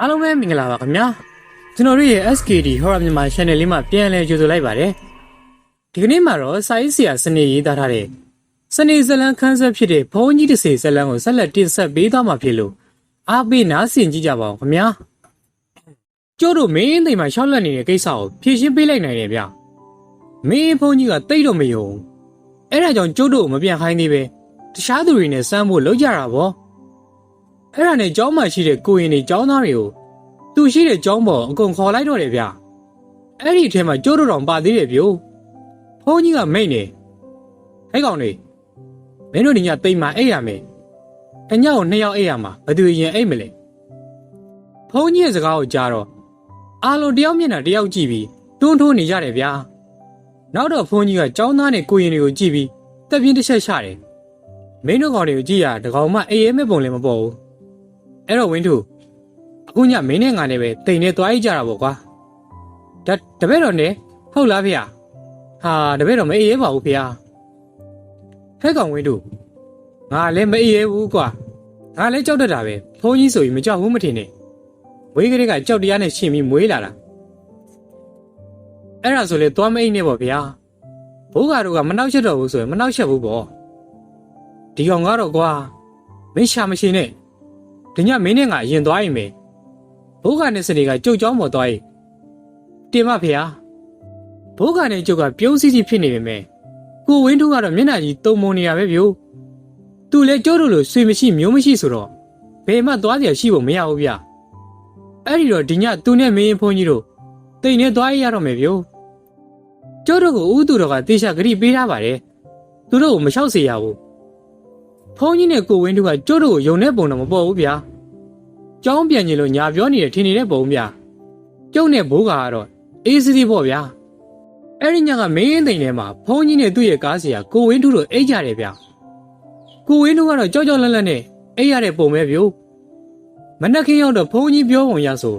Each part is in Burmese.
အားလုံးပဲမင်္ဂလာပါခင်ဗျာကျွန်တော်တို့ရဲ့ SKD Horror မြန်မာ Channel လေးမှာပြန်လည်ကြိုဆိုလိုက်ပါတယ်ဒီကနေ့မှာတော့စာရေးဆရာစနေရေးသားထားတဲ့စနေဇလန်ခန်းဆက်ဖြစ်တဲ့ဘုန်းကြီးတစ်စေဇလန်ကိုဆက်လက်တင်ဆက်ပေးသွားမှာဖြစ်လို့အားပေးနားဆင်ကြည့်ကြပါဦးခင်ဗျာကျို့တို့မင်းအိမ်မှာရှောက်လက်နေတဲ့ကိစ္စကိုဖြေရှင်းပေးလိုက်နိုင်တယ်ဗျမင်းဘုန်းကြီးကတိတ်တော့မယုံအဲ့ဒါကြောင့်ကျို့တို့ကိုမပြန်ခိုင်းသေးပဲတခြားသူတွေနဲ့စမ်းဖို့လုပ်ကြတာဗော အဲ့ဒါနဲ့ကျောင်းမှာရှိတဲ့ကိုရင်တွေကျောင်းသားတွေကိုသူရှိတဲ့ကျောင်းပေါ်အကုန်ခေါ်လိုက်တော့တယ်ဗျအဲ့ဒီအထဲမှာကျိုးတော်တော်ပါသေးတယ်ဗျို့ဖုန်းကြီးကမိတ်နေဟဲ့ကောင်တွေမင်းတို့ညတိမ်မှာအိပ်ရမယ်တညကိုနှစ်ယောက်အိပ်ရမှာဘယ်သူရင်အိပ်မလဲဖုန်းကြီးရဲ့စကားကိုကြားတော့အားလုံးတယောက်မျက်နှာတယောက်ကြည့်ပြီးတွန်းထိုးနေကြတယ်ဗျာနောက်တော့ဖုန်းကြီးကကျောင်းသားနဲ့ကိုရင်တွေကိုကြည့်ပြီးတက်ပြင်းတစ်ချက်ချတယ်မင်းတို့ကောင်တွေကိုကြည့်ရတကောင်မှအေးရဲမဲ့ပုံလည်းမပေါ်ဘူး အဲ့တော့ဝင်းထုအခုညမင်းနဲ့ငါနဲ့ပဲတိမ်နေသွားကြကြတာပေါ့ကွာဒါတပည့်တော်နဲ့ဟုတ်လားဖေဟာတပည့်တော်မအေးရဲပါဘူးဖေဟာဟဲ့ကောင်ဝင်းထုငါလည်းမအေးရဲဘူးကွာငါလည်းကြောက်တတ်တာပဲဖုန်းကြီးဆိုရင်မကြောက်ဘူးမထင်နဲ့ဝေးကလေးကကြောက်တရားနဲ့ရှင်ပြီးမွေးလာတာအဲ့ဒါဆိုလေသွားမအိမ်နဲ့ပေါ့ဗျာဘိုးကတော့ကမနှောက်ချက်တော့ဘူးဆိုရင်မနှောက်ချက်ဘူးပေါ့ဒီကောင်ကတော့ကွာမင်းရှာမရှိနဲ့ ဒီညမင်းနဲ့ငါအရင်သွားရင်ပဲဘိုးကနဲ့စနေကကြုတ်ကြောင်းပေါ်သွားရင်တင်မဖေဟာဘိုးကနဲ့ကြုတ်ကပြုံးစီစီဖြစ်နေပေမဲ့ကိုဝင်းတို့ကတော့မျက်နှာကြီးတုံမုံနေရပဲဗျို့သူလည်းကြိုးတို့လိုဆွေမရှိမျိုးမရှိဆိုတော့ဘယ်မှသွားစရာရှိဖို့မရဘူးဗျအဲ့ဒီတော့ဒီညသူနဲ့မင်းရင်ဖုန်းကြီးတို့တိမ်နဲ့သွားရရတော့မယ်ဗျို့ကျိုးတို့ကိုဥသူတော်ကတေချာဂရိပေးထားပါတယ်သူတို့ကိုမလျှောက်စေရဘူး ဖုန်းကြီးနဲ့ကိုဝင်းတို့ကကျို့တို့ကိုယုံတဲ့ပုံတော့မပေါ်ဘူးဗျာ။ကြောင်းပြန်ကျင်လို့ညာပြောနေတယ်ထင်နေတဲ့ပုံဗျာ။ကျုပ်နဲ့ဘိုးကကတော့အေးစီးစီးပေါ့ဗျာ။အဲ့ဒီညကမင်းသိန်ထဲမှာဖုန်းကြီးနဲ့သူ့ရဲ့ကားစီကကိုဝင်းတို့တို့အိတ်ကြတယ်ဗျာ။ကိုဝင်းတို့ကတော့ကြောက်ကြောက်လန့်လန့်နဲ့အိတ်ရတဲ့ပုံပဲဗျို့။မနက်ခင်းရောက်တော့ဖုန်းကြီးပြောပုံရဆို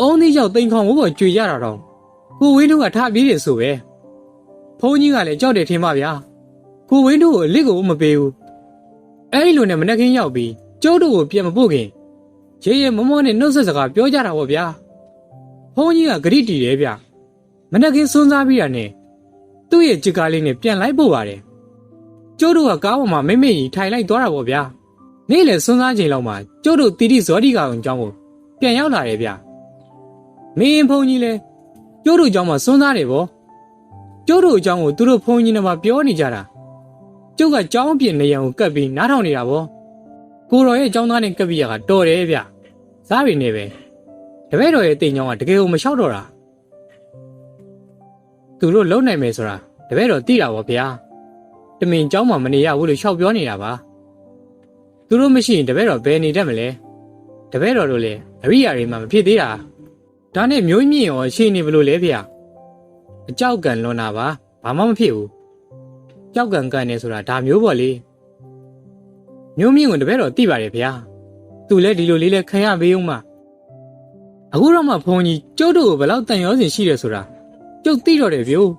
အုံးသေးရောက်တိန်ခေါင်ဘိုးပေါ်ကြွေရတာတော့ကိုဝင်းတို့ကထပြေးတယ်ဆိုပဲ။ဖုန်းကြီးကလည်းကြောက်တယ်ထင်ပါဗျာ။ကိုဝင်းတို့ကိုအလစ်ကိုမပေးဘူး။ အဲ့ဒီလိုနဲ့မနှက်ခင်းရောက်ပြီးကျိုးတို့ကိုပြန်မပို့ခင်ရေရဲမမောနဲ့နှုတ်ဆက်စကားပြောကြတာပေါ့ဗျာဖုန်းကြီးကဂရိတီတယ်ဗျမနှက်ခင်းစွန်းစားပြီးတာနဲ့သူ့ရဲ့ကြစ်ကားလေးနဲ့ပြန်လိုက်ပို့ပါတယ်ကျိုးတို့ကကားပေါ်မှာမိမ့်မိတ်ကြီးထိုင်လိုက်သွားတာပေါ့ဗျာနေ့လေစွန်းစားချိန်လောက်မှာကျိုးတို့တီတီဇောတိကောင်အကြောင်းကိုပြန်ရောက်လာတယ်ဗျမင်းဖုန်းကြီးလဲကျိုးတို့အကြောင်းမှာစွန်းစားတယ်ဗောကျိုးတို့အကြောင်းကိုသူတို့ဖုန်းကြီးနဲ့မှပြောနေကြတာ ကျုပ်ကကြောင်းအပြင်နေရန်ကိုကပ်ပြီးနားထောင်နေတာဗောကိုတော်ရဲ့ကြောင်းသားနဲ့ကပ်ပြီးရကတော်တယ်ဗျစားရီနေပဲတပည့်တော်ရဲ့တိမ်ကြောင်းကတကယ်ကိုမလျှောက်တော့တာသူတို့လုံနိုင်မယ်ဆိုတာတပည့်တော်သိတာဗောဗျာတမင်ကြောင်းမှမနေရဘူးလို့ရှောက်ပြောနေတာပါသူတို့မရှိရင်တပည့်တော်ဘယ်နေတတ်မလဲတပည့်တော်တို့လည်းအရိယာတွေမှမဖြစ်သေးတာဒါနဲ့မျိုးမြင့်ရောရှင်းနေဘလို့လဲဗျအကြောက်ကံလွန်တာပါဘာမှမဖြစ်ဘူး ကြောက်ကန်ကန်နေဆိုတာဒါမျိုးပေါ့လေမျိုးမြင့်ကိုတပည့်တော်သိပါတယ်ဗျာသူလည်းဒီလိုလေးလဲခံရပေးဦးမှာအခုတော့မှဘုန်းကြီးကျုပ်တို့ကိုဘယ်လောက်တန်ရောစင်ရှိတယ်ဆိုတာကျုပ်သိတော့တယ်ဗျို့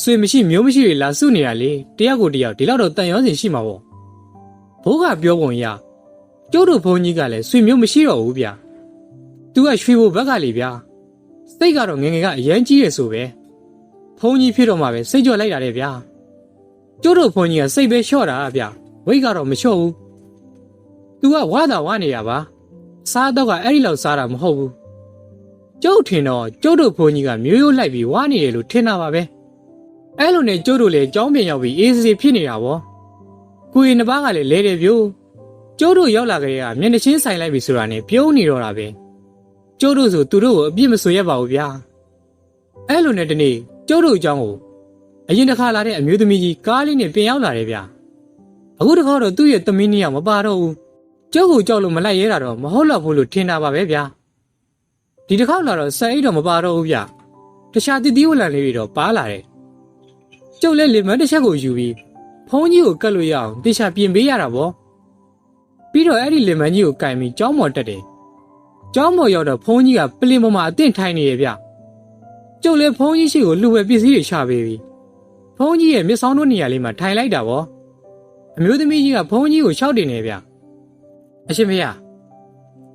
ဆွေမရှိမျိုးမရှိတွေလာစုနေတာလေတယောက်ကိုတယောက်ဒီလောက်တော့တန်ရောစင်ရှိမှာပေါ့ဘိုးကပြောပုံရကျုပ်တို့ဘုန်းကြီးကလည်းဆွေမျိုးမရှိတော့ဘူးဗျာသူကရွှေဘိုဘက်ကလေဗျာစိတ်ကတော့ငယ်ငယ်ကအရန်ကြီးရဆိုပဲဘုန်းကြီးဖြစ်တော့မှပဲစိတ်ကြော်လိုက်တာတဲ့ဗျာ ကျိုးတို့ဘုန်းကြီးကစိတ်ပဲလျှော့တာဗျဝိတ်ကတော့မလျှော့ဘူး။ तू ကဝါတာဝါနေရပါ။စားတော့ကအဲ့ဒီလောက်စားတာမဟုတ်ဘူး။ကျုပ်ထင်တော့ကျုပ်တို့ဘုန်းကြီးကမျိုးရိုးလိုက်ပြီးဝါနေတယ်လို့ထင်တာပါပဲ။အဲ့လိုနဲ့ကျုပ်တို့လည်းကြောင်းပြန်ရောက်ပြီးအေးစေးဖြစ်နေတာဗော။ကိုရင်တစ်ပါးကလည်းလဲတယ်ဗျို့။ကျုပ်တို့ရောက်လာကြတဲ့ကမျက်နှာချင်းဆိုင်လိုက်ပြီဆိုတာနဲ့ပြုံးနေတော့တာပဲ။ကျုပ်တို့ဆိုသူတို့ကိုအပြစ်မဆိုရပါဘူးဗျာ။အဲ့လိုနဲ့တနေ့ကျုပ်တို့အကြောင်းကို အရင်တစ်ခါလာတဲ့အမျိုးသမီးကြီးကားလေးနဲ့ပြင်ရောက်လာတယ်ဗျအခုတစ်ခါတော့သူ့ရဲ့သမီးနှစ်ယောက်မပါတော့ဘူးကြောက်ကိုကြောက်လို့မလိုက်ရဲတာတော့မဟုတ်တော့ဘူးလို့ထင်တာပါပဲဗျာဒီတစ်ခါလာတော့ဆက်အိတ်တော့မပါတော့ဘူးဗျတခြားတည်တည်ဝလန်လေးတွေတော့ပါလာတယ်ကျုပ်လည်းလင်မတစ်ချက်ကိုယူပြီးဖုန်းကြီးကိုကတ်လို့ရအောင်တေချာပြင်ပေးရတာဗောပြီးတော့အဲ့ဒီလင်မကြီးကိုကင်ပြီးကြောင်းမော်တက်တယ်ကြောင်းမော်ရောက်တော့ဖုန်းကြီးကပလင်ပေါ်မှာအသင့်ထိုင်နေရဗျကျုပ်လည်းဖုန်းကြီးရှိကိုလူဝဲပစ္စည်းတွေချပေးပြီး ဖုန်းကြီးရဲ့မျက်စောင်းတို့နေရာလေးမှာထိုင်လိုက်တာဗောအမျိုးသမီးကြီးကဖုန်းကြီးကိုရှောက်တင်နေဗျအရှင်ဖေရ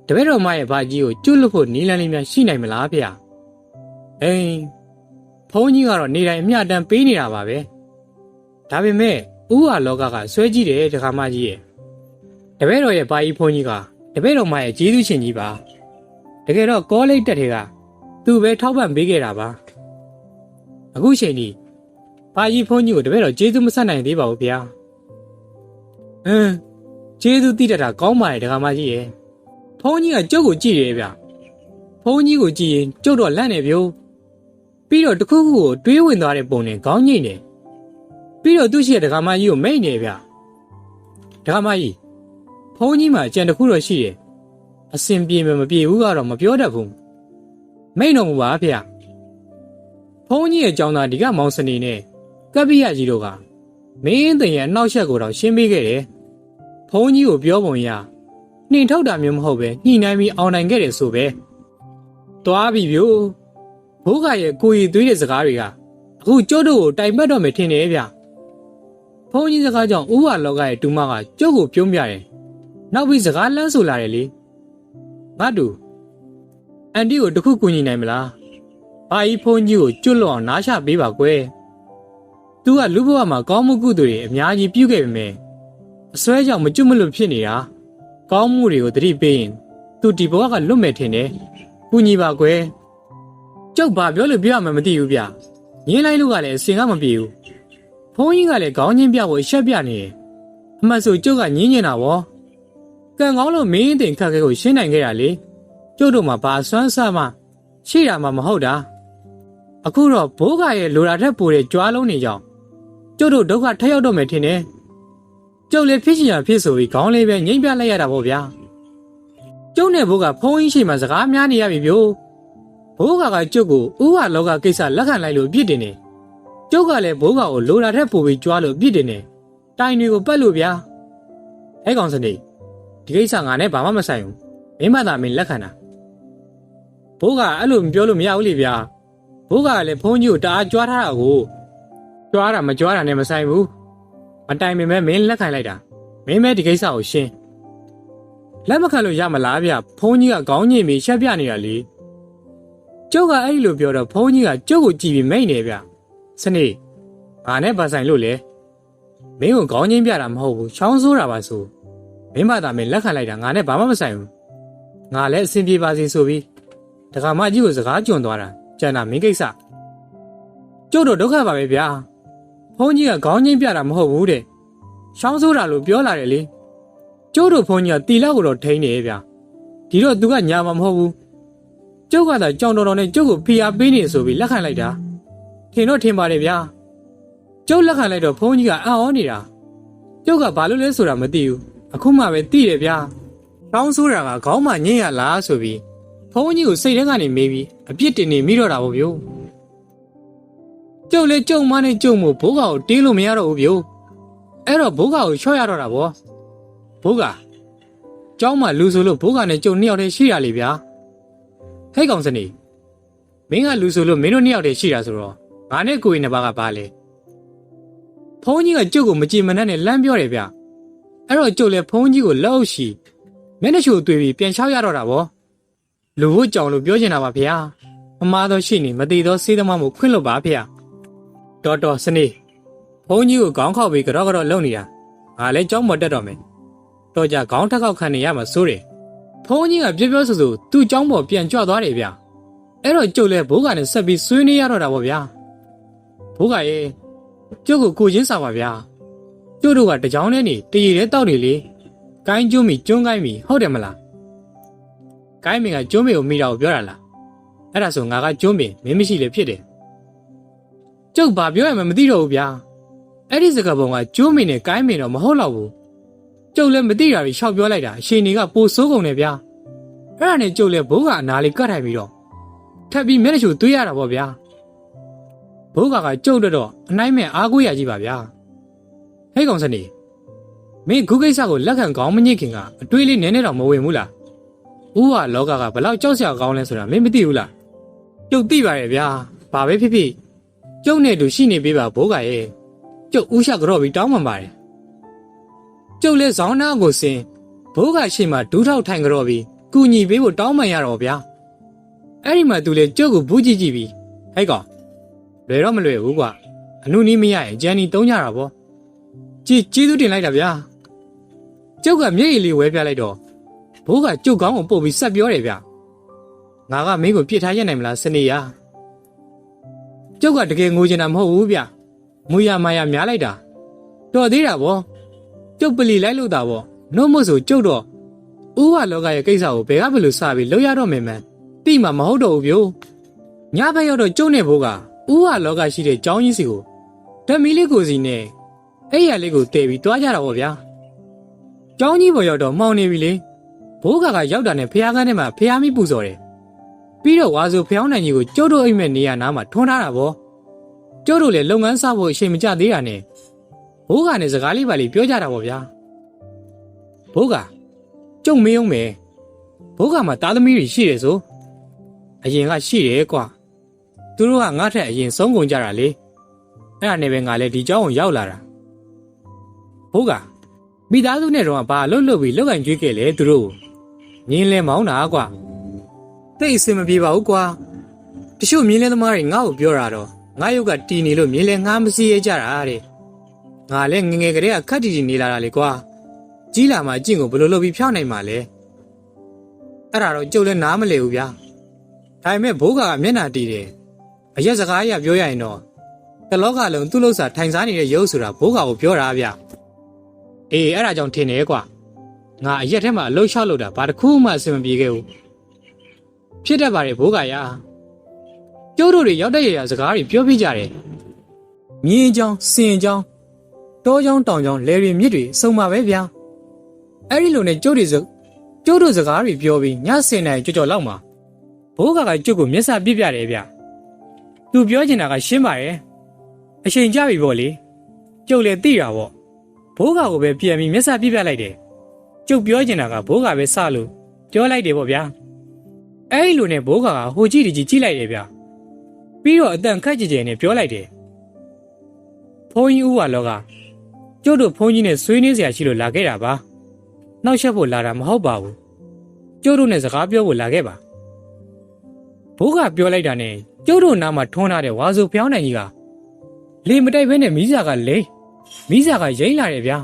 တပည့်တော်မရဲ့ဘာကြီးကိုကျွတ်လွတ်ဖို့နီးလန်းလေးများရှိနိုင်မလားဗျ။အေးဖုန်းကြီးကတော့နေတိုင်းအမျှတမ်းပေးနေတာပါပဲ။ဒါပေမဲ့ဥဟာလောကကဆွဲကြည့်တယ်တခါမကြီးရဲ့တပည့်တော်ရဲ့ဘာကြီးဖုန်းကြီးကတပည့်တော်မရဲ့ကျေးဇူးရှင်ကြီးပါ။တကယ်တော့ကောလိပ်တက်တွေကသူ့ပဲထောက်ပံ့ပေးခဲ့တာပါ။အခုချိန်ကြီး ဘာကြီးဖုန်းကြီးကိုတပည့်တော်ကျေးဇူးမဆက်နိုင်သေးပါဘူးဗျာ။အင်းကျေးဇူးတိတတ်တာကောင်းပါရဲ့တခါမကြီးရဲ့ဖုန်းကြီးကကျုပ်ကိုကြည့်တယ်ဗျ။ဖုန်းကြီးကိုကြည့်ရင်ကျုပ်တော့လန့်နေပြို့ပြီးတော့တစ်ခုခုကိုတွေးဝင်သွားတဲ့ပုံနဲ့ခေါင်းညိတ်နေပြီးတော့သူ့ရှိတဲ့ဒကာမကြီးကိုမိတ်နေဗျဒကာမကြီးဖုန်းကြီးမှာအကြံတစ်ခုတော့ရှိတယ်အစင်ပြေမမပြေဘူးကတော့မပြောတတ်ဘူးမိတ်တော်မူပါဗျဖုန်းကြီးရဲ့ကြောင်းသားဒီကမောင်စနေနဲ့ ကပ္ပိယကြီးတို့ကမင်းတင်ရဲ့အနောက်ရှက်ကိုတော့ရှင်းပေးခဲ့တယ်ဖုန်းကြီးကိုပြောပုံရနှင်ထုတ်တာမျိုးမဟုတ်ပဲညှိနှိုင်းပြီးအောင်နိုင်ခဲ့တယ်ဆိုပဲသွားပြီဗျို့ဘိုးကရဲ့ကိုရီသွေးတဲ့စကားတွေကအခုကျုပ်တို့ကိုတိုင်ပတ်တော့မယ်ထင်တယ်ဗျ။ဖုန်းကြီးစကားကြောင့်ဥဝလောကရဲ့တူမကကျုပ်ကိုပြုံးပြတယ်။နောက်ပြီးစကားလမ်းဆိုလာတယ်လေ။ငါတူအန်တီကိုတခုကူညီနိုင်မလား။ဘာကြီးဖုန်းကြီးကိုကျွတ်လွန်အောင်နားချပေးပါကွယ်။ तू ကလူဘဝမှာကောင်းမှုကုသိုလ်တွေအများကြီးပြုခဲ့ပေမဲ့အစွဲကြောင့်မကျွတ်မလွတ်ဖြစ်နေတာ။ကောင်းမှုတွေကိုတတိပေးရင် तू ဒီဘဝကလွတ်မယ်ထင်တယ်။ကူညီပါကွယ်။ကျုပ်ဘာပြောလို့ပြောရမှမသိဘူးဗျ။ငင်းလိုက်လို့ကလည်းအစင်ကမပြေဘူး။ဖုန်းကြီးကလည်းခေါင်းချင်းပြဖို့ရှက်ပြနေတယ်။အမှတ်ဆိုကျုပ်ကညင်းနေတာဗော။ကံကောင်းလို့မင်းတင်ခက်ခဲကိုရှင်းနိုင်ခဲ့တာလေ။ကျုပ်တို့မှာဘာစွမ်းစားမှရှိတာမှမဟုတ်တာ။အခုတော့ဘိုးကရဲ့လိုရာထက်ပိုတဲ့ကြွားလုံးနေကြောင်း ကျုပ်တို့ဒုက္ခထက်ရောက်တော့မယ်ထင်တယ်။ကျုပ်လည်းဖြစ်ချင်ရဖြစ်ဆိုပြီးခေါင်းလေးပဲငိမ့်ပြလိုက်ရတာဗောဗျာ။ကျုပ်နဲ့ဘိုးကဖုန်းကြီးရှိမှစကားများနေရပြီဗျို့။ဘိုးကကကျုပ်ကိုဥဟာလောကကိစ္စလက်ခံလိုက်လို့ပြစ်တင်နေကျုပ်ကလည်းဘိုးကကိုလိုတာထက်ပိုပြီးကြွားလို့ပြစ်တင်နေတိုင်တွေကိုပတ်လို့ဗျာဟဲ့ကောင်စနေဒီကိစ္စငါနဲ့ဘာမှမဆိုင်ဘူးမင်းမသာမင်းလက်ခံတာဘိုးကအဲ့လိုမပြောလို့မရဘူးလေဗျာဘိုးကလည်းဖုန်းကြီးကိုတအားကြွားထားတာကို ကြွားတာမကြွားတာနဲ့မဆိုင်ဘူးမတိုင်ပင်မဲ့မင်းလက်ခံလိုက်တာမင်းမဲဒီကိစ္စကိုရှင်းလက်မခံလို့ရမလားဗျဖုန်းကြီးကခေါင်းညိပြီးရှက်ပြနေတာလေကျုပ်ကအဲ့လိုပြောတော့ဘုန်းကြီးကကျုပ်ကိုကြည့်ပြီးမိတ်နေဗျစနေငါနဲ့ဗဆိုင်လို့လေမင်းကိုခေါင်းချင်းပြတာမဟုတ်ဘူးချောင်းဆိုးတာပါဆိုမင်းမသာမင်းလက်ခံလိုက်တာငါနဲ့ဘာမှမဆိုင်ဘူးငါလည်းအဆင်ပြေပါစေဆိုပြီးတခါမကြီးကိုစကားကြွန်သွားတာကျန်တာမင်းကိစ္စကျုပ်တို့ဒုက္ခပါပဲဗျာ ဘုန်းကြီးကခေါင်းချင်းပြတာမဟုတ်ဘူးတဲ့ချောင်းဆိုးတာလို့ပြောလာတယ်လေကျုပ်တို့ဘုန်းကြီးကတီလောက်ကိုတော့ထိန်းနေဗျာဒီတော့သူကညာမှာမဟုတ်ဘူးကျုပ်ကသာကြောင်တော်တော်နဲ့ကျုပ်ကိုဖိအားပေးနေဆိုပြီးလက်ခံလိုက်တာထင်တော့ထင်ပါတယ်ဗျာကျုပ်လက်ခံလိုက်တော့ဖုန်းကြီးကအံ့ဩနေတာကျုပ်ကဘာလို့လဲဆိုတာမသိဘူးအခုမှပဲသိတယ်ဗျာတောင်းဆိုးတာကခေါင်းမှညင်ရလားဆိုပြီးဖုန်းကြီးကိုစိတ်ထဲကနေမေးပြီးအပြစ်တင်နေမိတော့တာဗောဗျို့ ကျုပ်လည်းကျုံမနဲ့ကျုံမို့ဘိုးကောင်ကိုတင်းလို့မရတော့ဘူးဗျို့အဲ့တော့ဘိုးကောင်ကိုချော့ရတော့တာဗောဘိုးကကျောင်းမှာလူဆိုလို့ဘိုးကနဲ့ကျုံနှစ်ယောက်တည်းရှိရလေဗျာဟဲ့ကောင်စနေမင်းကလူဆိုလို့မင်းတို့နှစ်ယောက်တည်းရှိတာဆိုတော့ငါနဲ့ကိုရင်နှစ်ပါးကဘာလဲဖုန်းကြီးကကျုပ်ကိုမကြည်မနှက်နဲ့လမ်းပြောတယ်ဗျအဲ့တော့ကျုပ်လည်းဖုန်းကြီးကိုလက်အုပ်ရှိမျက်နှာချိုတွေ့ပြီးပြန်လျှောက်ရတော့တာဗောလူဖို့ကြောင်လို့ပြောချင်တာပါဗျာအမားသောရှိနေမသေးသောစေးသမားမို့ခွင့်လွတ်ပါဗျာ တော်တော်စနေဘုန်းကြီးကိုခေါင်းခေါက်ပြီးကြော့ကြော့လုံနေတာငါလည်းကြောက်မတက်တော့မယ်တော့ကြခေါင်းထက်ခေါက်ခံနေရမှာစိုးတယ်ဘုန်းကြီးကပြောပြောဆိုဆိုသူ့ကြောင်းပေါ်ပြန်ကြွသွားတယ်ဗျအဲ့တော့ကျုပ်လည်းဘိုးကနဲ့ဆက်ပြီးဆွေးနွေးရတော့တာပေါ့ဗျာဘိုးကရဲ့ကျုပ်ကိုကိုချင်းစာပါဗျာကျုပ်တို့ကတကြောင်နဲ့နေတရေတဲ့တောက်နေလေကိုင်းကျွန်းမီကျွန်းကိုင်းမီဟုတ်တယ်မလားကိုင်းမီကကျွန်းမီကိုမိတာကိုပြောတာလားအဲ့ဒါဆိုငါကကျွန်းမီမင်းမရှိလေဖြစ်တယ် ကျုပ်ဘာပြောရမှမသိတော့ဘူးဗျာအဲ့ဒီစကားပုံကကျွန်းမင်နဲ့ကိုင်းမင်တော့မဟုတ်တော့ဘူးကျုပ်လည်းမသိတာတွေရှောက်ပြောလိုက်တာအရှင်တွေကပိုစိုးကုန်တယ်ဗျာအဲ့ဒါနဲ့ကျုပ်လည်းဘိုးကအနာလေးကတ်ထိုင်ပြီးတော့ထပ်ပြီးမျက်နှာချိုသွေးရတာပေါ့ဗျာဘိုးကကကျုပ်တို့တော့အနိုင်မဲ့အားကိုးရကြီးပါဗျာဟဲ့ကောင်စနေမင်းခုကိစ္စကိုလက်ခံကောင်းမညစ်ခင်ကအတွေးလေးနည်းနည်းတော့မဝင်ဘူးလားဦးဟာလောကကဘလောက်ကြောက်စရာကောင်းလဲဆိုတာမင်းမသိဘူးလားကျုပ်သိပါရဲ့ဗျာဘာပဲဖြစ်ဖြစ် ကျုပ်နဲ့အတူရှိနေပေးပါဘိုးကရဲ့ကျုပ်ဦးရှကြော့ပြီးတောင်းပန်ပါတယ်ကျုပ်လည်းဇောင်းနာကိုစင်ဘိုးကရှိမှဒူးထောက်ထိုင်ကြတော့ပြီးကုကူညီပေးဖို့တောင်းပန်ရတော့ဗျာအဲ့ဒီမှာသူလေကျုပ်ကိုဘူးကြည့်ကြည့်ပြီးဟဲ့ကောင်လွယ်တော့မလွယ်ဘူးကွာအနုနီးမရရင်ဂျန်နီတုံးကြတာဗောကြည်ကျေးဇူးတင်လိုက်တာဗျာကျုပ်ကမျက်ရည်လေးဝဲပြလိုက်တော့ဘိုးကကျုပ်ကောင်းကိုပုတ်ပြီးဆက်ပြောတယ်ဗျာငါကမင်းကိုပြစ်ထားရနိုင်မလားစနေရ ကျုပ်ကတကယ်ငိုချင်တာမဟုတ်ဘူးဗျမူရမာရများလိုက်တာတော်သေးတာဗောကျုပ်ပလီလိုက်လို့တာဗောနှုတ်မို့ဆိုကျုပ်တော့ဥဝလောကရဲ့ကိစ္စကိုဘယ်ကဘယ်လိုစပြီးလောက်ရတော့မယ်မန်းတိမှမဟုတ်တော့ဘူးဗျို့ညဘက်ရောက်တော့ကျုပ်နဲ့ဘိုးကဥဝလောကရှိတဲ့ကျောင်းကြီးစီကိုဓမီလေးကိုစီနဲ့အဲ့ရလေးကိုတည်ပြီးတွားကြတာဗောဗျာကျောင်းကြီးပေါ်ရောက်တော့မှောင်နေပြီလေဘိုးကကရောက်တာနဲ့ဖះကန်းထဲမှာဖះမိပူစော်တယ် ပြီးတော့ဝါဆိုဖျောင်းနိုင်ကြီးကိုကျုပ်တို့အိမ်မက်နေရနားမှာထွန်းထားတာဗောကျုပ်တို့လည်းလုပ်ငန်းစဖို့အချိန်မကျသေးတာနဲ့ဘိုးကနဲ့စကားလေးပါလေးပြောကြတာဗောဗျာဘိုးက ကျုံမေးအောင်မယ်ဘိုးကမှသားသမီးတွေရှိတယ်ဆိုအရင်ကရှိတယ်ကွာသူတို့ကငါ့ထက်အရင်ဆုံးကုန်ကြတာလေအဲ့ဒါနဲ့ပဲငါလည်းဒီเจ้าကိုရောက်လာတာဘိုးကမိသားစုနဲ့တော့ဘာလှုပ်လှုပ်ပြီးလောက်ကင်ကျွေးခဲ့လေသူတို့ငင်းလဲမောင်းတာကွာ တိတ်အစင်မပြေပါဘူးကွာတချို့မြင်းလဲသမားတွေငါ့ကိုပြောတာတော့ငါရုပ်ကတီနေလို့မြင်းလဲငါမစီရဲကြတာတဲ့ငါလည်းငငယ်ကလေးကခက်တီတီနေလာတာလေကွာကြီးလာမှအကျင့်ကိုဘယ်လိုလုပ်ပြီးဖြောင်းနိုင်မှာလဲအဲ့ဒါတော့ကျုပ်လည်းနားမလည်ဘူးဗျာဒါပေမဲ့ဘိုးကမျက်နှာတီးတယ်အရက်စကားအရပြောရရင်တော့တလောကလုံးသူ့လို့စာထိုင်စားနေတဲ့ရုပ်ဆိုတာဘိုးကကိုပြောတာဗျအေးအဲ့ဒါကြောင့်ထင်တယ်ကွာငါအရက်ထဲမှာအလုတ်လျှောက်လို့တာဘာတစ်ခုမှအဆင်မပြေခဲ့ဘူး ဖြစ်တတ်ပါတယ်ဘိုးကရကျုပ်တို့တွေရောက်တဲ့ရရစကားတွေပြောပြကြတယ်မြင်းချောင်းစင်ချောင်းတောချောင်းတောင်ချောင်းလယ်တွေမြစ်တွေစုံပါပဲဗျာအဲ့ဒီလိုနဲ့ကျုပ်တွေစကျုပ်တို့စကားတွေပြောပြီးညစင်နိုင်ကြော်ကြော်လောက်မှာဘိုးကကကျုပ်ကိုမျက်စာပြစ်ပြတယ်ဗျသူပြောချင်တာကရှင်းပါရဲ့အချိန်ကြပြီပေါ့လေကျုပ်လည်းသိတာပေါ့ဘိုးကကိုပဲပြန်ပြီးမျက်စာပြစ်ပြလိုက်တယ်ကျုပ်ပြောချင်တာကဘိုးကပဲစလို့ပြောလိုက်တယ်ပေါ့ဗျာ အဲ့ဒီလိုနဲ့ဘိုးကကဟိုကြည့်ဒီကြည့်ကြည့်လိုက်တယ်ဗျပြီးတော့အတန်ခက်ကြည်ကြည်နဲ့ပြောလိုက်တယ်ဖုန်းကြီးဦးဝါလောကကျုပ်တို့ဖုန်းကြီးနဲ့ဆွေးနွေးစရာရှိလို့လာခဲ့တာပါနှောက်ယှက်ဖို့လာတာမဟုတ်ပါဘူးကျုပ်တို့နဲ့စကားပြောဖို့လာခဲ့ပါဘိုးကပြောလိုက်တာနဲ့ကျုပ်တို့နားမှာထွန်းထားတဲ့ဝါဆိုဖျောင်းနိုင်ကြီးကလေမတိုက်ဘဲနဲ့မိစာကလိမ့်မိစာကရိမ့်လာတယ်ဗျာ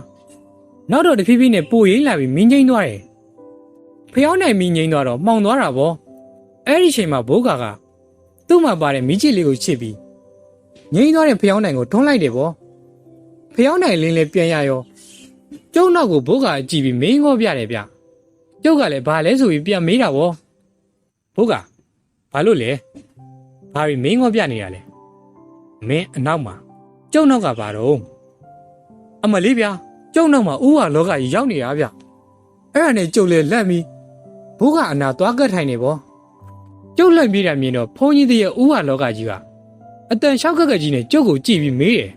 နောက်တော့တဖြည်းဖြည်းနဲ့ပိုရိမ့်လာပြီးမင်းငိမ့်သွားတယ်ဖျောင်းနိုင်မင်းငိမ့်သွားတော့မှောင်သွားတာဗော အဲ့ဒီချိန်မှာဘိုးကကသူ့မှာပါတဲ့မိချစ်လေးကိုချစ်ပြီးငိမ့်သွားတဲ့ဖျောင်းနိုင်ကိုထွန်းလိုက်တယ်ဗောဖျောင်းနိုင်လင်းလည်းပြန်ရရောကျုံနောက်ကိုဘိုးကအကြည့်ပြီးမင်းငေါပြတယ်ဗျကျုပ်ကလည်းဘာလဲဆိုပြီးပြန်မေးတာဗောဘိုးကဘာလို့လဲဘာပြီးမင်းငေါပြနေတာလဲမင်းအနောက်မှာကျုံနောက်ကဘာတော့အမလေးဗျာကျုံနောက်မှာဥဟာလောကကြီးရောက်နေတာဗျအဲ့ဒါနဲ့ကျုပ်လည်းလက်ပြီးဘိုးကအနာသွားကတ်ထိုင်နေဗော ကျုပ်လက်ပြေးတာမြင်တော့ဖုန်းကြီးတည်းရဲ့ဥဟာလောကကြီးကအတန်လျှောက်ကက်ကက်ကြီးနဲ့ကျုပ်ကိုကြည့်ပြီးမေးတယ်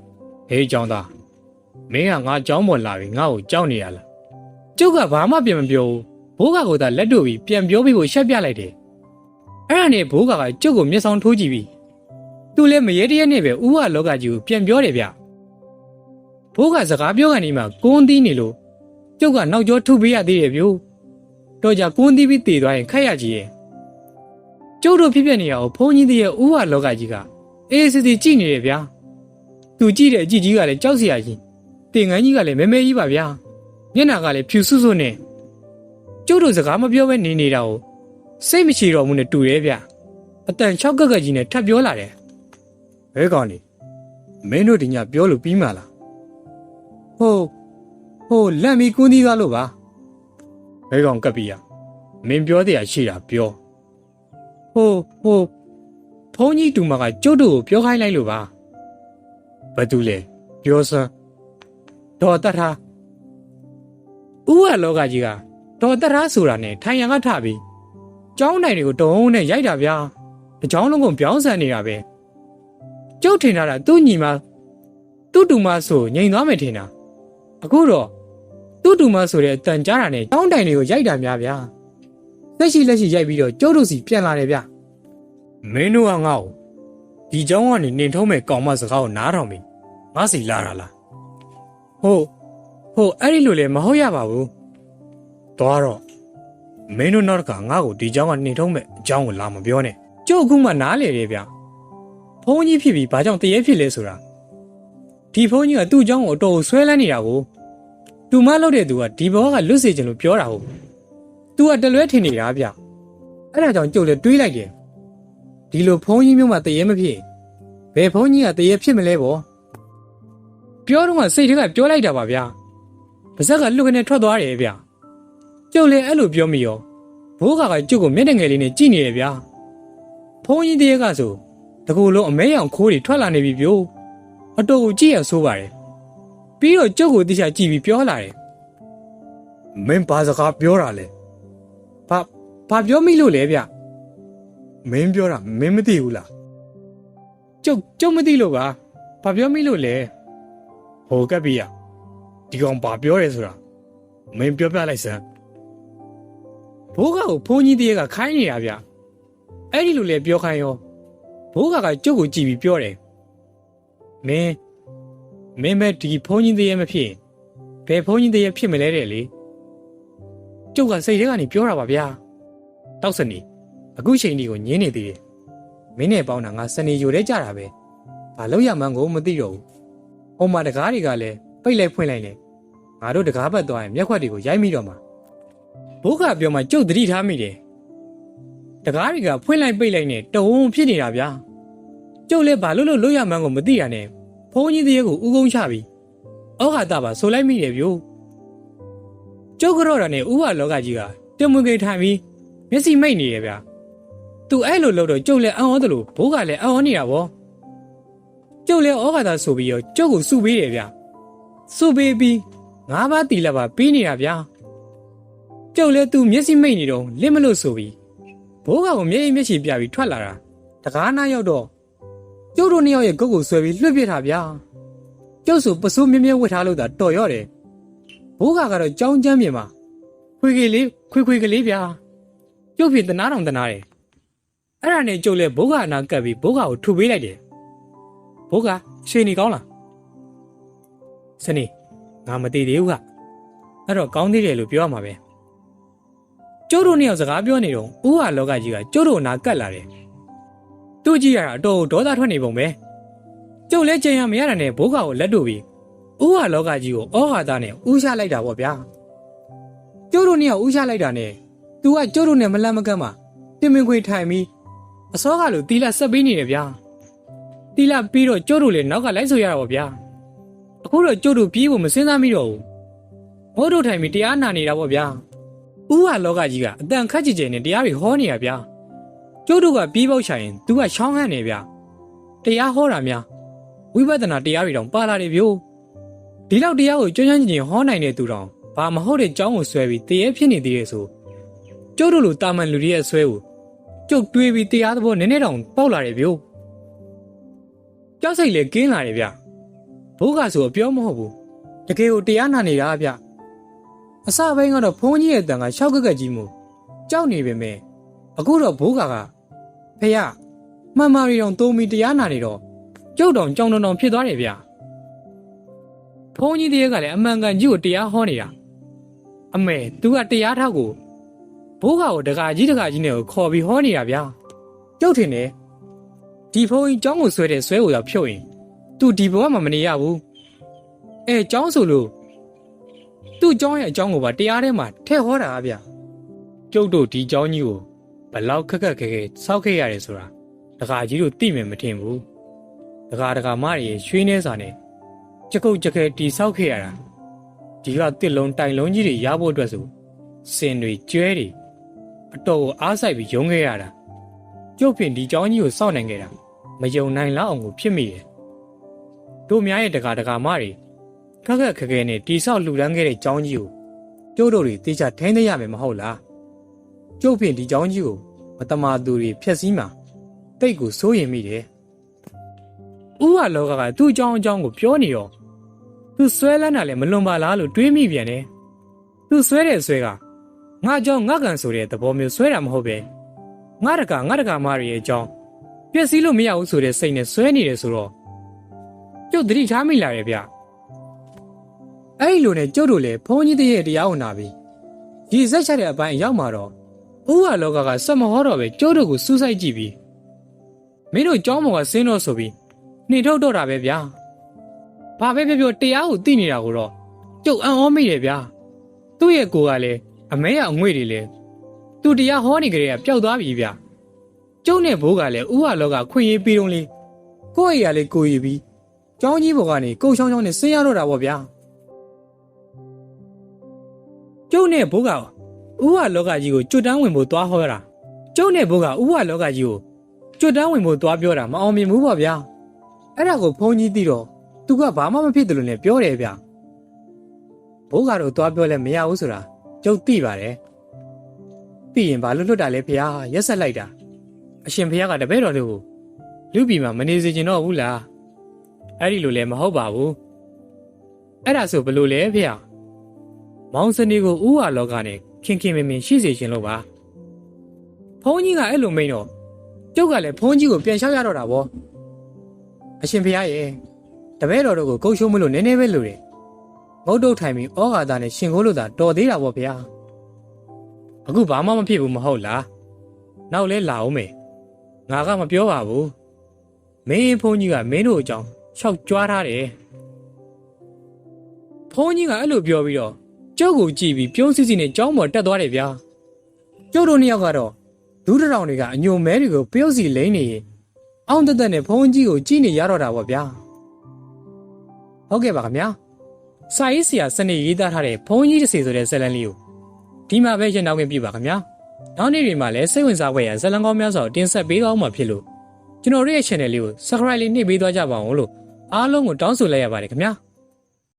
ဟေးကျောင်းသားမင်းကငါကြောင်းပေါ်လာပြီငါ့ကိုကြောက်နေရလားကျုပ်ကဘာမှပြန်မပြောဘူးဘိုးကကိုသာလက်တို့ပြီးပြန်ပြောပြီးဖို့ရှက်ပြလိုက်တယ်အဲ့ဒါနဲ့ဘိုးကကကျုပ်ကိုမျက်စောင်းထိုးကြည့်ပြီးသူလည်းမရေတရက်နဲ့ပဲဥဝလောကကြီးကိုပြန်ပြောတယ်ဗျဘိုးကစကားပြောကနေမှကွန်းသီးနေလို့ကျုပ်ကနောက်ကျောထုတ်ပေးရသေးတယ်ဗျို့တော့ကြကွန်းသီးပြီးတည်သွားရင်ခက်ရကြီးရဲ့ ကျုပ်တို့ဖြစ်ဖြစ်နေရအောင်ဘုန်းကြီးတွေရဲ့ဥဝလောကကြီးကအေးစစ်စစ်ကြည့်နေတယ်ဗျာသူကြည့်တဲ့အကြည့်ကြီးကလည်းကြောက်စရာကြီးတင်ငန်းကြီးကလည်းမဲမဲကြီးပါဗျာမျက်နှာကလည်းဖြူစွစွနဲ့ကျုပ်တို့စကားမပြောဘဲနေနေတာကိုစိတ်မရှိတော့ဘူးနဲ့တူရဲဗျအတန်၆ကက်ကက်ကြီးနဲ့ထပ်ပြောလာတယ်ဘဲကောင်နေမင်းတို့ဒီညပြောလို့ပြီးမှလားဟိုဟိုလက်မီကွန်းသီးကားလို့ပါဘဲကောင်ကပ်ပြီးရမင်းပြောတဲ့အရှိတာပြော ဟိုဟိုဖုန်းကြီးတူမကကျုပ်တို့ကိုပြောခိုင်းလိုက်လို့ပါဘာတူလဲပြောစမ်းဒေါ်တတ်ထားဥဝလောကကြီးကဒေါ်တတ်ထားဆိုတာနဲ့ထိုင်ရန်ကထပြီးကျောင်းနိုင်တွေကိုတုံးနဲ့ရိုက်တာဗျာအကြောင်းလုံးကုန်ပြောင်းဆန်နေတာပဲကျုပ်ထင်တာကသူ့ညီမသူ့တူမဆိုငြိမ်သွားမယ်ထင်တာအခုတော့သူ့တူမဆိုတဲ့အတန်ကြားတာနဲ့ကျောင်းတိုင်တွေကိုရိုက်တာများဗျာ လက်ရှိလက်ရှိရိုက်ပြီးတော့ကျုပ်တို့စီပြန်လာတယ်ဗျမင်းတို့ကငါ့ကိုဒီเจ้าကနေနင်ထုံးမဲ့ကောင်မစကားကိုနားထောင်ပြီးငါစီလာတာလား ဟုတ်ဟုတ်အဲ့ဒီလိုလည်းမဟုတ်ရပါဘူးသွားတော့ မင်းတို့နောက်တစ်ခါငါ့ကိုဒီเจ้าကနှင်ထုံးမဲ့အကြောင်းကိုလာမပြောနဲ့ကျုပ်အခုမှနားလေတယ်ဗျဖုန်းကြီးဖြစ်ပြီးဘာကြောင့်တရေဖြစ်လဲဆိုတာဒီဖုန်းကြီးကသူ့အကြောင်းကိုအတော်ဆွဲလန်းနေတာကိုသူမလောက်တဲ့သူကဒီဘောကလွတ်စေချင်လို့ပြောတာဟုတ် သူကတလွဲထင်နေတာဗျအဲ့ဒါကြောင့်ကျုပ်လည်းတွေးလိုက်တယ်ဒီလိုဖုန်းကြီးမျိုးမှတရေမဖြစ်ဘယ်ဖုန်းကြီးကတရေဖြစ်မလဲဗောပြောတော့ကစိတ်ထဲကပြောလိုက်တာပါဗျာပါဇက်ကလွတ်ကနေထွက်သွားတယ်ဗျကျုပ်လည်းအဲ့လိုပြောမိရောဘိုးကကကျုပ်ကိုမျက်နှာငယ်လေးနဲ့ကြည့်နေတယ်ဗျာဖုန်းကြီးတရေကဆိုတကူလုံးအမဲရောင်ခိုးတွေထွက်လာနေပြီပြို့အတော်ကိုကြည့်ရဆိုးပါတယ်ပြီးတော့ကျုပ်ကိုတိကျကြည့်ပြီးပြောလာတယ်မင်းဘာစကားပြောတာလဲ ဘာဘာပြောမိလို့လဲဗျမင်းပြောတာမင်းမသိဘူးလားကျုပ်ကျုပ်မသိလို့ပါဘာပြောမိလို့လဲဟိုကပ်ပြီးရဒီကောင်ဘာပြောရဲဆိုတာမင်းပြောပြလိုက်စမ်းဘိုးကကိုဖုန်းကြီးတရေကခိုင်းနေတာဗျအဲ့ဒီလိုလေပြောခိုင်းရောဘိုးကကကျုပ်ကိုကြည့်ပြီးပြောတယ်မင်းမင်းမဲဒီဖုန်းကြီးတည်းရဲ့မဖြစ်ဘယ်ဖုန်းကြီးတည်းရဲ့ဖြစ်မလဲတဲ့လေ ကျုပ်ကစိတ်ထဲကနေပြောတာပါဗျာတောက်စနီအခုချိန်ဒီကိုညင်းနေသေးတယ်မင်းနဲ့ပေါင်းတာငါစနေယူတဲ့ကြတာပဲဘာလို့ရမှန်းကိုမသိတော့ဘူးဟိုမှာတကားတွေကလည်းပိတ်လိုက်ဖွင့်လိုက်လေငါတို့တကားဘက်သွားရင်မျက်ခွက်တွေကိုရိုက်မိတော့မှာဘိုးကပြောမှကျုပ်သတိထားမိတယ်တကားတွေကဖွင့်လိုက်ပိတ်လိုက်နဲ့တဝုံဖြစ်နေတာဗျာကျုပ်လည်းဘာလို့လို့လွတ်ရမှန်းကိုမသိရနဲ့ဖုန်းကြီးတည်းကိုဥကုန်းချပြီးဩဃာတပါဆိုလိုက်မိတယ်ဗျို့ ကျုပ်ကတော့တာနဲ့ဥဝလောကကြီးကတင်မွေကိထိုင်ပြီးမျက်စိမိတ်နေရဗျာသူအဲ့လိုလို့တော့ကျုပ်လည်းအံ့ဩတယ်လို့ဘိုးကလည်းအံ့ဩနေတာဗောကျုပ်လည်းဩဃာတဆိုပြီးရောကျုပ်ကိုစုပေးတယ်ဗျာစုပေးပြီးငါးပါးတီလာပါပေးနေတာဗျာကျုပ်လည်းသူမျက်စိမိတ်နေတော့လင့်မလို့ဆိုပြီးဘိုးကောင်ကိုမျက်ရည်မျက်ချီပြပြီးထွက်လာတာတကားနာရောက်တော့ကျုပ်တို့နှစ်ယောက်ရဲ့ကုတ်ကိုဆွဲပြီးလွှတ်ပစ်တာဗျာကျုပ်ဆိုပစိုးမြဲမြဲဝတ်ထားလို့သာတော်ရော့တယ် ဘိုးကကတော့ကြောင်းချမ်းပြင်မှာခွေကလေးခွေခွေကလေးဗျာကျုပ်ဖြစ်တနာတော်တနာတယ်အဲ့ဒါနဲ့ကျုပ်လည်းဘိုးကအနာကပ်ပြီးဘိုးကကိုထုပေးလိုက်တယ်ဘိုးကရွှေနေကောင်းလားစနေငါမတည်သေးဘူးကအဲ့တော့ကောင်းသေးတယ်လို့ပြောရမှာပဲကျိုးတို့နှစ်ယောက်စကားပြောနေတော့ဦးဟာလောကကြီးကကျိုးတို့နာကတ်လာတယ်။သူ့ကြည့်ရတာအတော်ဒေါသထွက်နေပုံပဲ။ကျုပ်လည်းကြင်ရမရတာနဲ့ဘိုးကောင်ကိုလက်တို့ပြီး ဦးဟာလောကကြီးကိုဩဃာတနဲ့ဥရှလိုက်တာပေါ့ဗျာ။ကျိုးတို့နှစ်ယောက်ဥရှလိုက်တာနဲ့သူကကျိုးတို့နဲ့မလန့်မကန့်မှတင်မင်ခွေထိုင်ပြီးအစောကလိုတီလာဆက်ပေးနေတယ်ဗျာ။တီလာပြီးတော့ကျိုးတို့လည်းနောက်ကလိုက်ဆိုရတာပေါ့ဗျာ။အခုတော့ကျိုးတို့ပြေးဖို့မစင်းစားမိတော့ဘူး။ဘိုးတို့ထိုင်ပြီးတရားနာနေတာပေါ့ဗျာ။ဥဟာလောကကြီးကအတန်ခတ်ကြည်ကြည်နဲ့တရားတွေဟောနေရဗျာကျုပ်တို့ကပြေးပေါက်ချရင် तू ကချောင်းဟန့်နေဗျာတရားဟောတာများဝိပဿနာတရားတွေတောင်ပါလာတယ်ဗျို့ ဒီလောက်တရားကိုကျွမ်းကျွမ်းကျင်ကျင်ဟောနိုင်တဲ့သူတောင်ဘာမဟုတ်တဲ့ကြောင်းကိုဆွဲပြီးတရေဖြစ်နေသေးရဲ့ဆိုကျုပ်တို့လိုတာမန်လူတွေရဲ့ဆွဲကိုကျုပ်တွေးပြီးတရားသဘောနည်းနည်းတောင်ပေါက်လာတယ်ဗျို့ကြောက်စိတ်လည်းကင်းလာတယ်ဗျဘိုးကဆိုအပြောမဟုတ်ဘူးတကယ်ကိုတရားနာနေတာဗျအစပိုင်းကတော့ဖုန်းကြီးရဲ့တန်ကရှောက်ကက်ကက်ကြီးမှုကြောက်နေပေမဲ့အခုတော့ဘိုးကကဖေရမှန်မာရီတောင်သုံးပြီးတရားနာနေတော့ကျုပ်တောင်ကြောင်တောင်တောင်ဖြစ်သွားတယ်ဗျ ဘုန်းကြီးတရေကလည်းအမှန်ကန်ကြီးကိုတရားဟောနေတာအမေ तू ကတရားထောက်ကိုဘိုးဟာကိုဒကာကြီးဒကာကြီးနဲ့ကိုခေါ်ပြီးဟောနေတာဗျာကျုပ်ထင်တယ်ဒီဘုန်းကြီးចောင်းကိုဆွဲတဲ့ဆွဲကိုရောက်ဖြုတ်ရင် तू ဒီဘဝမှာမနေရဘူးအဲចောင်းဆိုလို့သူ့ចောင်းရဲ့အကြောင်းကိုပါတရားထဲမှာထည့်ဟောတာဗျာကျုပ်တို့ဒီចောင်းကြီးကိုဘလောက်ခက်ခက်ခဲခဲစောက်ခဲ့ရတယ်ဆိုတာဒကာကြီးတို့သိမယ်မထင်ဘူးဒကာဒကာမတွေရွှေနေစာနဲ့ ကြကုတ်ကြခဲတီဆောက်ခဲ့ရတာဒီကတစ်လုံးတိုင်လုံးကြီးတွေရဖို့အတွက်ဆိုစင်တွေကျွဲတွေအတော်ကိုအားဆိုင်ပြီးယုံခဲ့ရတာကျုပ်ဖြင့်ဒီเจ้าကြီးကိုစောင့်နိုင်ခဲ့တာမယုံနိုင်လောက်အောင်ကိုဖြစ်မိတယ်တို့များရဲ့တခါတခါမတွေ ခက်ခက်ခက်ခဲနဲ့တိဆောက်လှူဒန်းခဲ့တဲ့ကျောင်းကြီးကိုကျုပ်တို့တွေတေချာထိန်းသိမ်းရမယ်မဟုတ်လားကျုပ်ဖြင့်ဒီကျောင်းကြီးကိုမတမာသူတွေဖျက်ဆီးမှာတိတ်ကိုစိုးရင်မိတယ် ဥဟာလောကကသူ့အကြောင်းအကြောင်းကိုပြောနေတော့သူဆွဲလန်းတာလည်းမလွန်ပါလားလို့တွေးမိပြန်တယ်သူဆွဲတဲ့ဆွဲကငါအကြောင်းငါကန်ဆိုတဲ့သဘောမျိုးဆွဲတာမဟုတ်ပဲငါတကငါတကမရရဲ့အကြောင်းပျက်စီးလို့မရဘူးဆိုတဲ့စိတ်နဲ့ဆွဲနေတယ်ဆိုတော့ကျုပ်သတိထားမိလာတယ်ဗျအဲ့ဒီလိုနဲ့ကျုပ်တို့လည်းဘုန်းကြီးတရဲ့တရားကိုနာပြီးရဒီဇက်ချက်တဲ့အပိုင်းအရောက်မှာတော့ဥဟာလောကကစက်မဟောတော့ပဲကျိုးတို့ကိုစူးစိုက်ကြည့်ပြီးမင်းတို့ကြောင်းမော်ကဆင်းတော့ဆိုပြီး နှင်ထုတ်တော့တာပဲဗျာဘာပဲပြောပြောတရားကိုသိနေတာကိုတော့ကျုပ်အံ့ဩမိတယ်ဗျာသူ့ရဲ့ကိုယ်ကလည်းအမဲရအငွေ့တွေလည်းသူတရားဟောနေကြတဲ့ကပျောက်သွားပြီဗျာကျုပ်နဲ့ဘိုးကလည်းဥဟာလောကခွင့်ရေးပြီးတော့လေကိုယ့်အရာလေးကိုယ်ရည်ပြီးကြောင်းကြီးဘော်ကနေကိုယ်ချောင်းချောင်းနဲ့ဆင်းရတော့တာပေါ့ဗျာကျုပ်နဲ့ဘိုးကဥဝလောကကြီးကိုကျွတ်တန်းဝင်ဖို့သွားဟောတာကျုပ်နဲ့ဘိုးကဥဝလောကကြီးကိုကျွတ်တန်းဝင်ဖို့သွားပြောတာမအောင်မြင်ဘူးပေါ့ဗျာ အဲ့ဒါကိုဘုန်းကြီးသိတော့သူကဘာမှမဖြစ်တယ်လို့လည်းပြောတယ်ဗျဘိုးကတော့သွားပြောလဲမရဘူးဆိုတာကျုပ်သိပါတယ်သိရင်ဘာလို့လွတ်တာလဲဖေဟာရက်ဆက်လိုက်တာအရှင်ဖေဟာကတပည့်တော်တို့ကိုလူပြည်မှာမနေစေချင်တော့ဘူးလားအဲ့ဒီလိုလည်းမဟုတ်ပါဘူးအဲ့ဒါဆိုဘယ်လိုလဲဖေဟာမောင်စနေကိုဥဟာလောကနဲ့ခင်ခင်မင်မင်ရှိစေခြင်းလို့ပါဖုန်းကြီးကအဲ့လိုမိန်တော့ကျုပ်ကလည်းဖုန်းကြီးကိုပြန်လျှောက်ရတော့တာဗော အရှင်ဖရာရဲ့တပည့်တော်တို့ကိုကုတ်ရှုံးမလို့နည်းနည်းပဲလို့တယ်ငုတ်တုတ်ထိုင်ပြီးဩဃာတာနဲ့ရှင်ကိုလို့သာတော်သေးတာဗောဖရာအခုဘာမှမဖြစ်ဘူးမဟုတ်လားနောက်လဲလာအောင်မေငါကမပြောပါဘူးမင်းဖုန်းကြီးကမင်းတို့အကြောင်းရှောက်ကြွားထားတယ်ဖုန်းကြီးကအဲ့လိုပြောပြီးတော့ကျုပ်ကိုကြည့်ပြီးပြုံးစစ်စစ်နဲ့ကြောင်းပေါ်တက်သွားတယ်ဗျာကျုပ်တို့နှစ်ယောက်ကတော့ဒူးတရောင်တွေကအညိုမဲတွေကိုပြုတ်စီလိမ့်နေရင် အောင်တက်တက်နဲ့ဖုန်းကြီးကိုကြည့်နေရတော့တာပေါ့ဗျာဟုတ်ကဲ့ပါခင်ဗျာစာရေးဆရာစနေရေးသားထားတဲ့ဖုန်းကြီးတစ်စီဆိုတဲ့ဇာတ်လမ်းလေးကိုဒီမှာပဲရင်နောက်ခင်ပြပါခင်ဗျာနောက်နေ့တွေမှာလည်းစိတ်ဝင်စားဖွယ်ရဇာတ်လမ်းကောင်းများစွာတင်ဆက်ပေးကောင်းမှာဖြစ်လို့ကျွန်တော်တို့ရဲ့ channel လေးကို subscribe လေးနှိပ်ပေးသွားကြပါအောင်လို့အားလုံးကိုတောင်းဆိုလိုက်ရပါတယ်ခင်ဗျာ